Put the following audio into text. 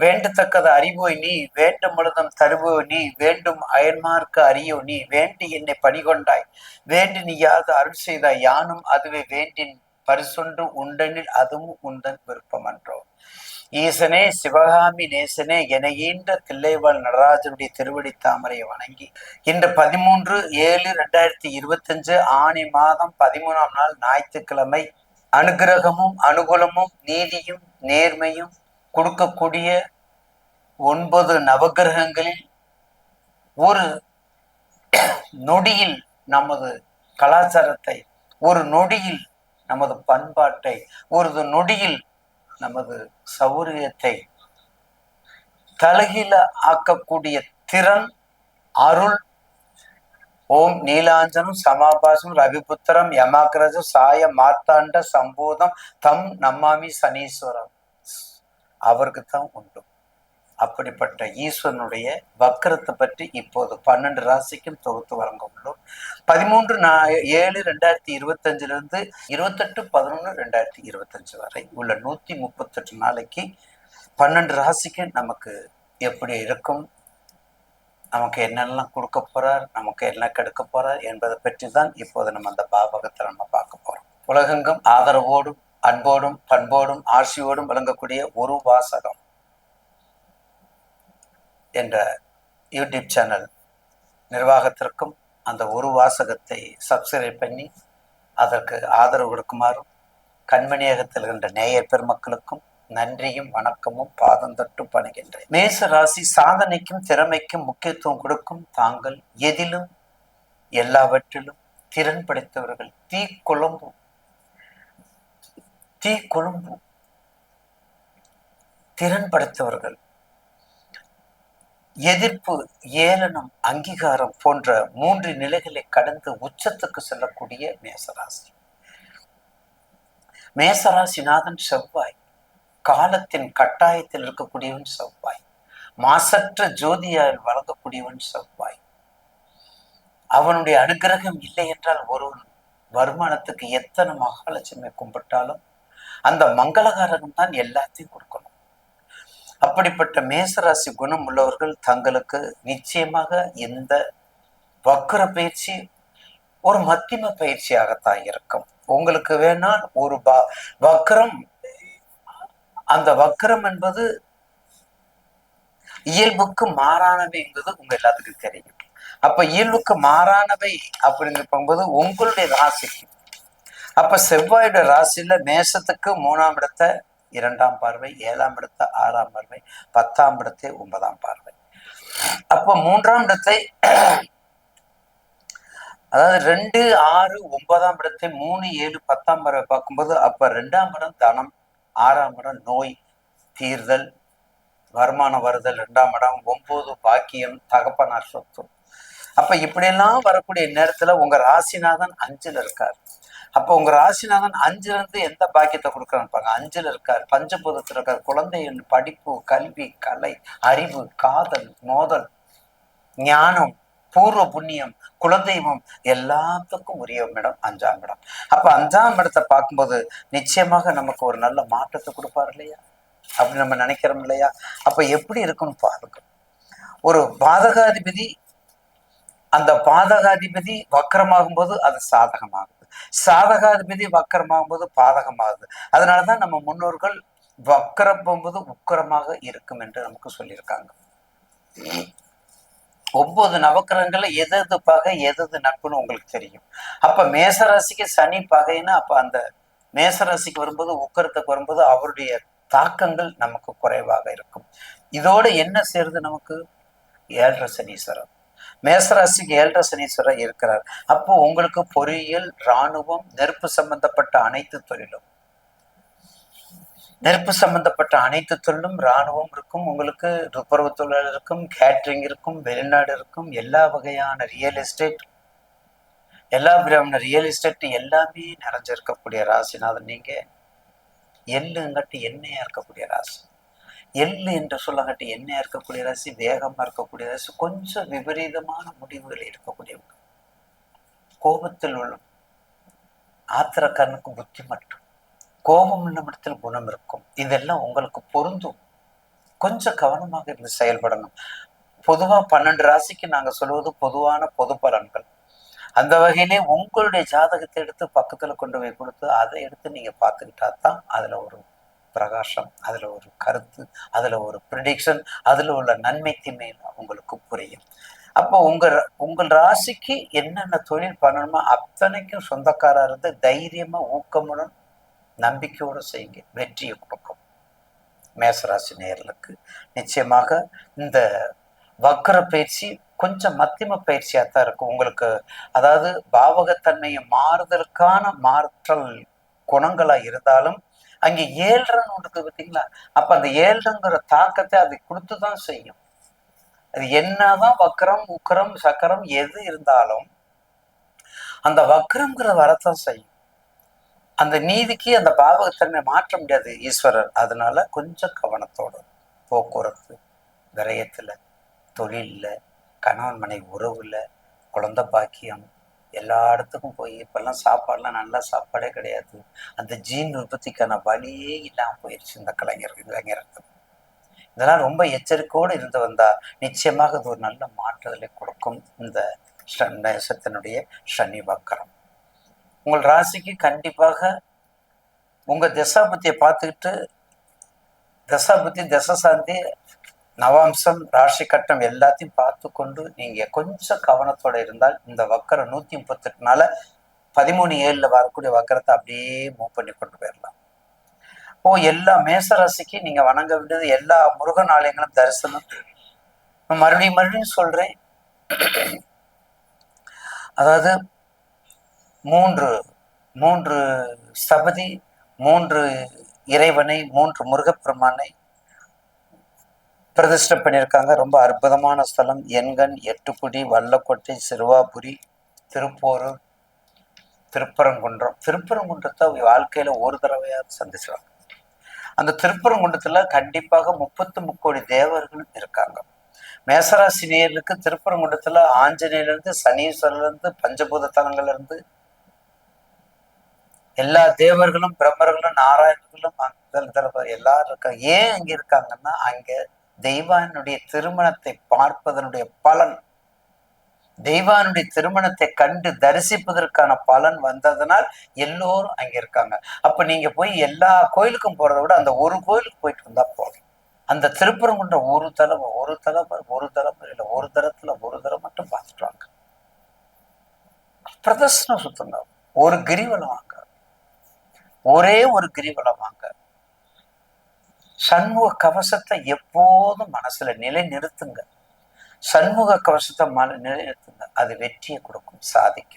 வேண்டத்தக்கது அறிவோய் நீ வேண்டும் முழுதும் தருவோய் நீ வேண்டும் அயன்மார்க்கு அறியோ நீ வேண்டி என்னை பணிகொண்டாய். வேண்டி நீ யாது அருள் செய்தாய். யானும் அதுவே வேண்டின் பரிசொன்று உண்டனில் அதுவும் உந்தன் விருப்பம் அன்றோ ஈசனே சிவகாமி நேசனே என ஈன்ற தில்லைவாழ் நடராஜனுடைய திருவடி தாமரையை வணங்கி இன்று பதிமூன்று ஏழு ரெண்டாயிரத்தி இருபத்தஞ்சு ஆணி மாதம் பதிமூணாம் நாள் ஞாயிற்றுக்கிழமை அனுகிரகமும் அனுகூலமும் நீதியும் நேர்மையும் கொடுக்கக்கூடிய ஒன்பது நவகிரகங்களில் ஒரு நொடியில் நமது கலாச்சாரத்தை ஒரு நொடியில் நமது பண்பாட்டை ஒரு நொடியில் நமது சௌரியத்தை தலகில ஆக்கக்கூடிய திறன் அருள் ஓம் நீலாஞ்சனம் சமாபாசம் ரவிபுத்திரம் யமாகிரஜம் சாய மார்த்தாண்ட சம்போதம் தம் நம்மாமி சனீஸ்வரம். அவருக்கு தான் உண்டு. அப்படிப்பட்ட ஈஸ்வரனுடைய வக்கரத்தை பற்றி இப்போது பன்னெண்டு ராசிக்கும் தொகுத்து வழங்க உள்ளோம் பதிமூன்று நா ஏழு ரெண்டாயிரத்தி இருபத்தஞ்சிலிருந்து இருபத்தெட்டு பதினொன்று ரெண்டாயிரத்தி இருபத்தஞ்சு வரை உள்ள நூற்றி முப்பத்தெட்டு நாளைக்கு பன்னெண்டு ராசிக்கு நமக்கு எப்படி இருக்கும்? நமக்கு என்னெல்லாம் கொடுக்க போறார்? நமக்கு என்ன கெடுக்க போறார்? என்பதை பற்றி தான் இப்போது நம்ம அந்த பாபகத்தை நம்ம பார்க்க போறோம். உலகெங்கும் ஆதரவோடும் அன்போடும் பண்போடும் ஆட்சியோடும் விளங்கக்கூடிய ஒரு வாசகம் என்ற யூடியூப் சேனல் நிர்வாகத்திற்கும் அந்த ஒரு வாசகத்தை சப்ஸ்கிரைப் பண்ணி அதற்கு ஆதரவு கொடுக்குமாறும் கண்மணியகத்தில் இருக்கின்ற நேயர் பெருமக்களுக்கும் நன்றியும் வணக்கமும் பாதம் தொட்டு பணிகின்றேன். மேச ராசி சாதனைக்கும் திறமைக்கும் முக்கியத்துவம் கொடுக்கும் தாங்கள் எதிலும் எல்லாவற்றிலும் திறன் படைத்தவர்கள். தீ தீ கொழும்பு. திறன் படைத்தவர்கள் எதிர்ப்பு ஏளனம் அங்கீகாரம் போன்ற மூன்று நிலைகளை கடந்து உச்சத்துக்கு செல்லக்கூடிய மேசராசி. மேசராசிநாதன் செவ்வாய். காலத்தின் கட்டாயத்தில் இருக்கக்கூடியவன் செவ்வாய். மாசற்ற ஜோதியால் வழங்கக்கூடியவன் செவ்வாய். அவனுடைய அனுகிரகம் இல்லை என்றால் ஒருவன் வருமானத்துக்கு எத்தனை மகாலட்சுமி கும்பிட்டாலும் அந்த மங்களகாரகம் தான் எல்லாத்தையும் கொடுக்கணும். அப்படிப்பட்ட மேசராசி குணம் உள்ளவர்கள் தங்களுக்கு நிச்சயமாக இந்த வக்கர பயிற்சி ஒரு மத்தியம பயிற்சியாகத்தான் இருக்கும். உங்களுக்கு வேணால் ஒரு ப வக்கரம் அந்த வக்கரம் என்பது இயல்புக்கு மாறானவை என்பது உங்க எல்லாத்துக்கும் தெரியும். அப்ப இயல்புக்கு மாறானவை அப்படின்னு போகும்போது உங்களுடைய ராசிக்கு அப்ப செவ்வாயோட ராசியில மேசத்துக்கு மூணாம் இடத்தை இரண்டாம் பார்வை ஏழாம் இடத்த ஆறாம் பார்வை பத்தாம் இடத்தை ஒன்பதாம் பார்வை. அப்ப மூன்றாம் இடத்தை அதாவது ரெண்டு ஆறு ஒன்பதாம் இடத்தை மூணு ஏழு பத்தாம் பார்வை பார்க்கும்போது அப்ப ரெண்டாம் இடம் தனம் ஆறாம் இடம் நோய் தீர்தல் வருமானம் வருதல் ரெண்டாம் இடம் ஒன்பது பாக்கியம் தகப்பனார் சொத்து. அப்ப இப்படியெல்லாம் வரக்கூடிய நேரத்துல உங்க ராசிநாதன் அஞ்சுல இருக்கார். அப்போ உங்க ராசிநாதன் அஞ்சுல இருந்து எந்த பாக்கியத்தை கொடுக்குறான்னு பாருங்க. அஞ்சுல இருக்கார். பஞ்சபூதத்தில் இருக்கார். குழந்தையின் படிப்பு கல்வி கலை அறிவு காதல் மோதல் ஞானம் பூர்வ புண்ணியம் குலதெய்வம் எல்லாத்துக்கும் உரிய இடம் அஞ்சாம் இடம். அப்ப அஞ்சாம் இடத்தை பார்க்கும்போது நிச்சயமாக நமக்கு ஒரு நல்ல மாற்றத்தை கொடுப்பார் இல்லையா? அப்படின்னு நம்ம நினைக்கிறோம் இல்லையா? அப்ப எப்படி இருக்கும்னு பாருங்க. ஒரு பாதகாதிபதி அந்த பாதகாதிபதி வக்கரமாகும் போது அது சாதகமாகும். சாதகாதிபதி வக்கரமாகும்போது பாதகமாகுது. அதனால அதனாலதான் நம்ம முன்னோர்கள் வக்கரம் போகும்போது உக்கரமாக இருக்கும் என்று நமக்கு சொல்லியிருக்காங்க. ஒன்பது நவக்கிரகங்கள்ல எது எது பகை எது எது நட்புன்னு உங்களுக்கு தெரியும். அப்ப மேசராசிக்கு சனி பகைன்னா அப்ப அந்த மேசராசிக்கு வரும்போது உக்கரத்துக்கு வரும்போது அவருடைய தாக்கங்கள் நமக்கு குறைவாக இருக்கும். இதோட என்ன சேருது நமக்கு? ஏழரை சனீஸ்வரம் மேசராசிக்கு ஏழரை சனீஸ்வரர் இருக்கிறார். அப்போ உங்களுக்கு பொறியியல் இராணுவம் நெருப்பு சம்பந்தப்பட்ட அனைத்து தொழிலும். நெருப்பு சம்பந்தப்பட்ட அனைத்து தொழிலும் இராணுவம் இருக்கும் உங்களுக்கு துப்புரவு தொழில் இருக்கும் கேட்ரிங் இருக்கும் வெளிநாடு இருக்கும் எல்லா வகையான ரியல் எஸ்டேட் எல்லா விதமான ரியல் எஸ்டேட் எல்லாமே நிறைஞ்சிருக்கக்கூடிய ராசிநாதன். நீங்க எள்ளுங்கட்டு எண்ணெயா இருக்கக்கூடிய ராசி. எள்ளு என்று சொல்லங்கட்டு எண்ணெயாக இருக்கக்கூடிய ராசி வேகமா இருக்கக்கூடிய ராசி கொஞ்சம் விபரீதமான முடிவுகள் இருக்கக்கூடியவங்க கோபத்தில் உள்ள ஆத்திரக்காரனுக்கு புத்தி மட்டும். கோபம் உள்ள இடத்தில் குணம் இருக்கும். இதெல்லாம் உங்களுக்கு பொருந்தும். கொஞ்சம் கவனமாக இருந்து செயல்படணும். பொதுவா பன்னெண்டு ராசிக்கு நாங்க சொல்வது பொதுவான பொது பலன்கள். அந்த வகையிலே உங்களுடைய ஜாதகத்தை எடுத்து பக்கத்துல கொண்டு போய் கொடுத்து அதை எடுத்து நீங்க பார்த்துக்கிட்டா தான் அதுல ஒரு பிரகாசம் அதில் ஒரு கருத்து அதுல ஒரு ப்ரிடிக்ஷன் அதில் உள்ள நன்மை தின்மை உங்களுக்கு புரியும். அப்போ உங்கள் உங்கள் ராசிக்கு என்னென்ன தொழில் பண்ணணுமோ அத்தனைக்கும் சொந்தக்காரா இருந்து தைரியமா ஊக்கமுடன் நம்பிக்கையோடு செய்யுங்க. வெற்றியை கொடுக்கும். மேசராசி நேர்களுக்கு நிச்சயமாக இந்த வக்கர பயிற்சி கொஞ்சம் மத்தியம பயிற்சியாக தான் இருக்கும். உங்களுக்கு அதாவது பாவகத்தன்மையை மாறுதலுக்கான மாற்றல் குணங்களா இருந்தாலும் அங்கே ஏழ்றன்னு ஒன்று பார்த்தீங்களா? அப்ப அந்த ஏழ்றங்கிற தாக்கத்தை அது கொடுத்துதான் செய்யும். அது என்னதான் வக்கரம் உக்கரம் சக்கரம் எது இருந்தாலும் அந்த வக்கரம்ங்கிற வரத்தான் செய்யும். அந்த நீதிக்கு அந்த பாவகத்தன்மை மாற்ற முடியாது ஈஸ்வரர். அதனால கொஞ்சம் கவனத்தோட போக்குவரத்து. விரயத்துல தொழில்ல கணவன் மனை உறவுல குழந்தை பாக்கியம் எல்லா இடத்துக்கும் போய் இப்பெல்லாம் சாப்பாடெலாம் நல்ல சாப்பாடே கிடையாது. அந்த ஜீன் உற்பத்திக்கான வழியே இல்லாமல் போயிடுச்சு இந்த கலைஞர் இளைஞர்கள் இதெல்லாம் ரொம்ப எச்சரிக்கையோடு இருந்து வந்தா நிச்சயமாக இது ஒரு நல்ல மாற்றுதலை கொடுக்கும் இந்த நேசத்தினுடைய சனி வக்கரம். உங்கள் ராசிக்கு கண்டிப்பாக உங்க தசாபத்தியை பார்த்துக்கிட்டு தசாபத்தி தசசாந்தி நவாம்சம் ராசி கட்டம் எல்லாத்தையும் பார்த்து கொண்டு நீங்க கொஞ்சம் கவனத்தோட இருந்தால் இந்த வக்கரம் நூத்தி முப்பத்தெட்டுனால பதிமூணு ஏழுல வரக்கூடிய வக்கரத்தை அப்படியே மூவ் பண்ணி கொண்டு போயிடலாம் ஓ எல்லா மேசராசிக்கு நீங்க வணங்க வேண்டியது எல்லா முருகன் ஆலயங்களும் தரிசனம். மறுபடியும் மறுபடியும் சொல்றேன். அதாவது மூன்று மூன்று ஸ்தபதி மூன்று இறைவனை மூன்று முருகப்பெருமானை பிரதிஷ்டை பண்ணியிருக்காங்க. ரொம்ப அற்புதமான ஸ்தலம். எண்கண் எட்டுக்குடி வல்லக்கோட்டை சிறுவாபுரி திருப்போரூர் திருப்பரங்குன்றம். திருப்பரங்குன்றத்தை வாழ்க்கையில் ஒரு தடவையாவது சந்திச்சுவாங்க அந்த திருப்பரங்குன்றத்தில் கண்டிப்பாக முப்பத்து முக்கோடி தேவர்கள் இருக்காங்க. மேசராசி நேயருக்கு திருப்பரங்குன்றத்தில் ஆஞ்சநேயர்ல சனீஸ்வரர்லேருந்து பஞ்சபூத தலங்கள்லேருந்து எல்லா தேவர்களும் பிரம்மர்களும் நாராயணர்களும் எல்லாரும் இருக்காங்க. ஏன் அங்கே இருக்காங்கன்னா அங்கே தெய்வானுடைய திருமணத்தை பார்ப்பதனுடைய பலன். தெய்வானுடைய திருமணத்தை கண்டு தரிசிப்பதற்கான பலன் வந்ததனால் எல்லோரும் அங்க இருக்காங்க. அப்ப நீங்க போய் எல்லா கோயிலுக்கும் போறதை விட அந்த ஒரு கோயிலுக்கு போயிட்டு வந்தா போதும். அந்த திருப்பரங்குன்ற ஒரு தலைமை ஒரு தலைமை ஒரு தலைமை இல்லை ஒரு தரத்துல ஒரு தரம் மட்டும் பார்த்துட்டு வாங்க. சுத்தங்க ஒரு கிரிவலம் வாங்க. ஒரே ஒரு கிரிவலம் வாங்க. சண்முக கவசத்தை எப்போதும் மனசுல நிலை நிறுத்துங்க சண்முக கவசத்தை மன நிலை நிறுத்துங்க அது வெற்றியை கொடுக்கும் சாதிக்கும்.